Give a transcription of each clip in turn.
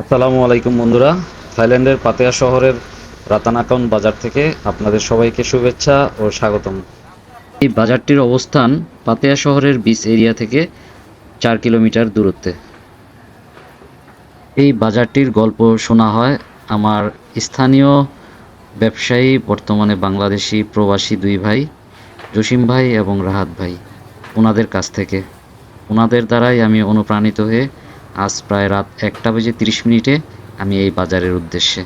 আসসালামু আলাইকুম বন্ধুরা। থাইল্যান্ডের পাতেয়া শহরের রাতানাকাউন বাজার থেকে আপনাদের সবাইকে শুভেচ্ছা ও স্বাগতম। এই বাজারটির অবস্থান পাতেয়া শহরের বিচ এরিয়া থেকে চার কিলোমিটার দূরত্বে। এই বাজারটির গল্প শোনা হয় আমার স্থানীয় ব্যবসায়ী, বর্তমানে বাংলাদেশি প্রবাসী দুই ভাই, জসিম ভাই এবং রাহাত ভাই। ওনাদের কাছ থেকে। ওনাদের দ্বারাই আমি অনুপ্রাণিত হয়ে আজ প্রায় রাত একটা বেজে তিরিশ মিনিটে আমি এই বাজারের উদ্দেশ্যে।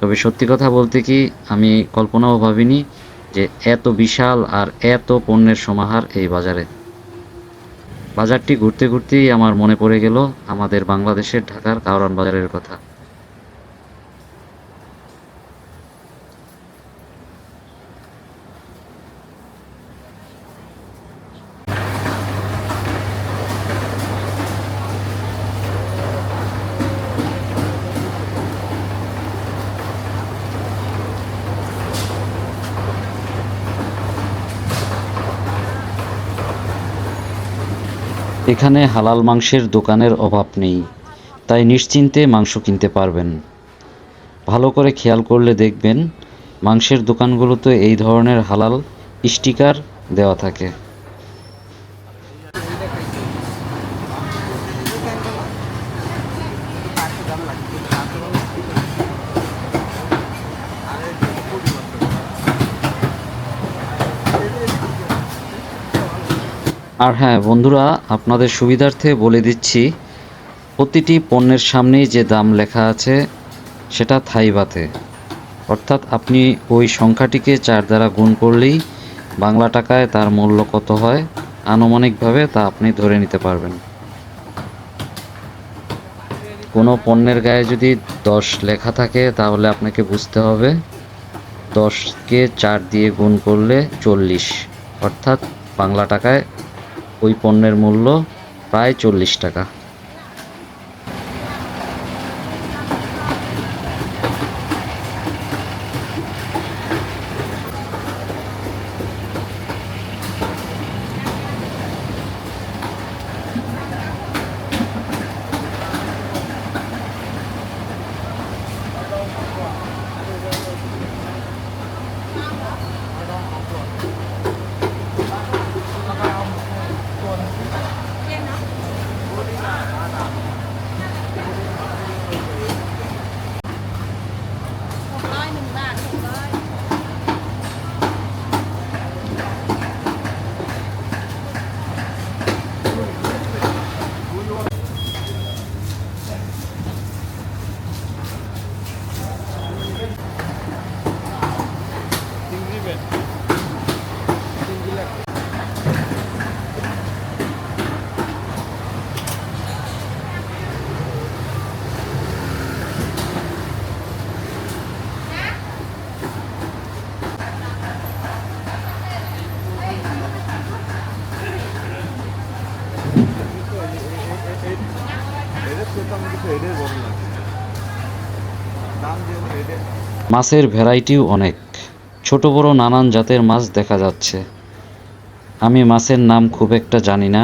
তবে সত্যি কথা বলতে কি, আমি কল্পনাও ভাবিনি যে এত বিশাল আর এত পণ্যের সমাহার এই বাজারে। বাজারটি ঘুরতে ঘুরতেই আমার মনে পড়ে গেল আমাদের বাংলাদেশের ঢাকার কাওরান বাজারের কথা। এখানে হালাল মাংসের দোকানের অভাব নেই, তাই নিশ্চিন্তে মাংস কিনতে পারবেন। ভালো করে খেয়াল করলে দেখবেন মাংসের দোকানগুলোতে এই ধরনের হালাল স্টিকার দেওয়া থাকে। আর হ্যাঁ বন্ধুরা, আপনাদের সুবিধার্থে বলে দিচ্ছি, প্রতিটি পণ্যের সামনেই যে দাম লেখা আছে, সেটা থাইবাতে। অর্থাৎ আপনি ওই সংখ্যাটিকে চার দ্বারা গুণ করলেই বাংলা টাকায় তার মূল্য কত হয়, আনুমানিকভাবে তা আপনি ধরে নিতে পারবেন। কোনো পণ্যের গায়ে যদি দশ লেখা থাকে, তাহলে আপনাকে বুঝতে হবে, দশকে চার দিয়ে গুণ করলে চল্লিশ, অর্থাৎ বাংলা টাকায় ওই পণ্যের মূল্য প্রায় চল্লিশ টাকা। মাছের ভ্যারাইটিও অনেক। ছোট বড় নানান জাতের মাছ দেখা যাচ্ছে। আমি মাছের নাম খুব একটা জানি না,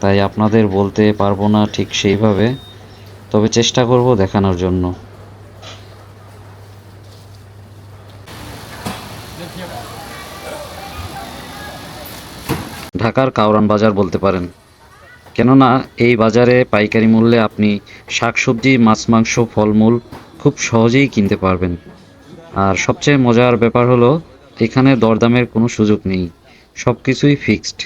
তাই আপনাদের বলতে পারব না ঠিক সেইভাবে, তবে চেষ্টা করব দেখানোর জন্য। ঢাকার কাউরান বাজার বলতে পারেন। কেননা এই বাজারে পাইকারি মূল্যে আপনি শাকসবজি মাছ মাংস ফলমূল খুব সহজেই কিনতে পারবেন। আর সবচেয়ে মজার ব্যাপার হলো এখানে দরদামের কোনো সুযোগ নেই সব কিছুই ফিক্সড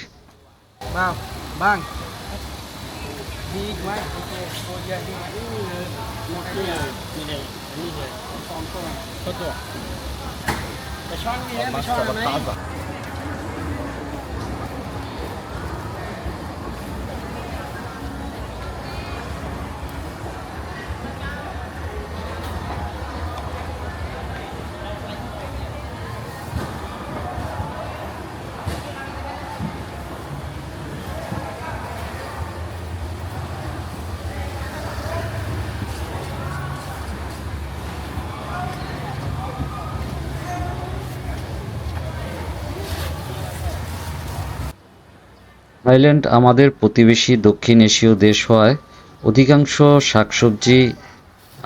থাইল্যান্ড আমাদের প্রতিবেশী দক্ষিণ এশীয় দেশ হওয়ায় অধিকাংশ শাকসবজি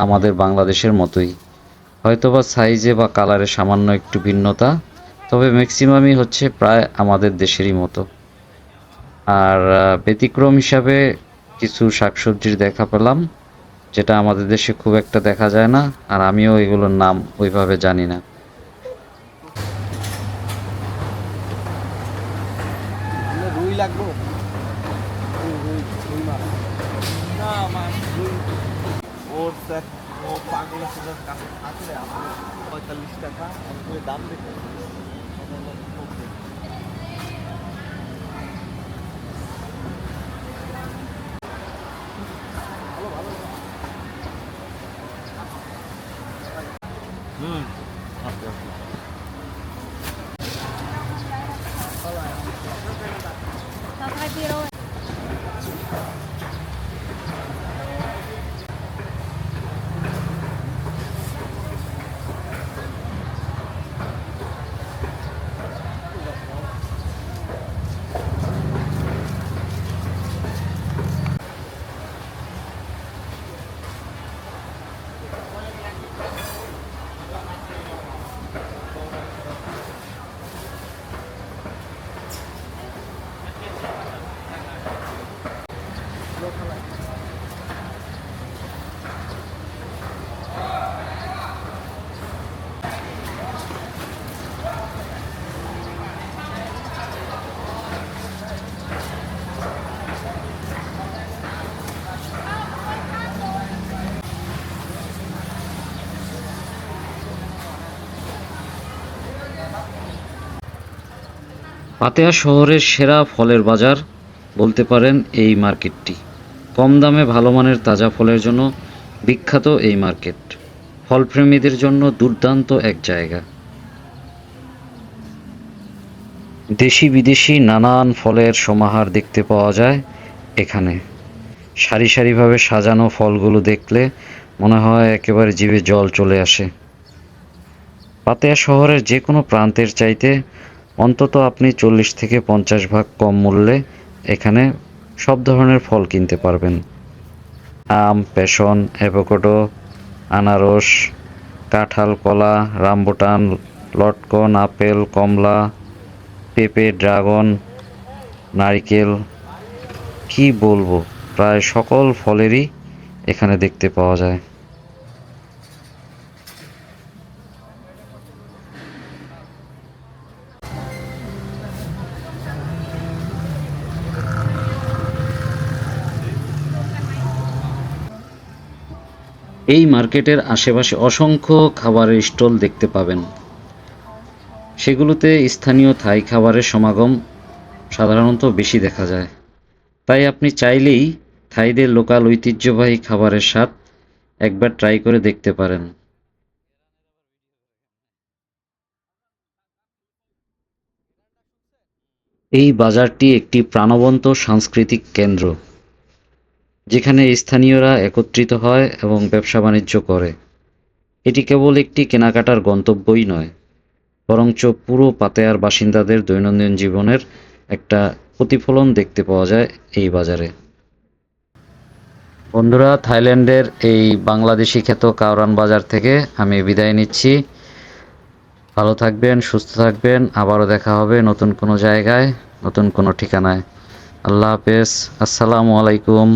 আমাদের বাংলাদেশের মতোই। হয়তোবা সাইজে বা কালারে সামান্য একটু ভিন্নতা, তবে ম্যাক্সিমামই হচ্ছে প্রায় আমাদের দেশেরই মতো। আর ব্যতিক্রম হিসাবে কিছু শাকসবজির দেখা পেলাম, যেটা আমাদের দেশে খুব একটা দেখা যায় না, আর আমিও এগুলোর নাম ওইভাবে জানি না। মাছ। না মাছ ওর ও পাগলের সাথে কাছে আসলে পঁয়তাল্লিশ টাকা দাম দেখে পাতেয়া শহরের সেরা ফলের বাজার বলতে পারেন এই মার্কেটটি। কম দামে ভালো মানের তাজা ফলের জন্য বিখ্যাত এই মার্কেট। ফলপ্রেমীদের জন্য দুর্দান্ত এক জায়গা। দেশি বিদেশি নানান ফলের সমাহার দেখতে পাওয়া যায় এখানে। সারি সারিভাবে সাজানো ফলগুলো দেখলে মনে হয় একেবারে জীবে জল চলে আসে। পাতেয়া শহরের যে কোনো প্রান্তের চাইতে অন্তত আপনি চল্লিশ থেকে পঞ্চাশ ভাগ কম মূল্যে এখানে সব ধরনের ফল কিনতে পারবেন। আম, পেশন, অ্যাভোকাডো, আনারস, কাঁঠাল, কলা, রামবুটান, লটকন, আপেল, কমলা, পেঁপে, ড্রাগন, নারিকেল, কি বলব, প্রায় সকল ফলেরই এখানে দেখতে পাওয়া যায়। এই মার্কেটের আশেপাশে অসংখ্য খাবারের স্টল দেখতে পাবেন। সেগুলোতে স্থানীয় থাই খাবারের সমাগম সাধারণত বেশি দেখা যায়। তাই আপনি চাইলেই থাইদের লোকাল ঐতিহ্যবাহী খাবারের স্বাদ একবার ট্রাই করে দেখতে পারেন। এই বাজারটি একটি প্রাণবন্ত সাংস্কৃতিক কেন্দ্র। যেখানে স্থানীয়রা একত্রিত হয় এবং ব্যবসা বাণিজ্য করে। এটি কেবল একটি কেনাকাটার গন্তব্যই নয়, বরঞ্চ পুরো পাতেয়ার বাসিন্দাদের দৈনন্দিন জীবনের একটা প্রতিফলন দেখতে পাওয়া যায় এই বাজারে। বন্ধুরা, থাইল্যান্ডের এই বাংলাদেশি খ্যাত কাওরান বাজার থেকে আমি বিদায় নিচ্ছি। ভালো থাকবেন, সুস্থ থাকবেন। আবারও দেখা হবে নতুন কোনো জায়গায়, নতুন কোনো ঠিকানায়। আল্লাহ হাফেজ। আসসালামু আলাইকুম।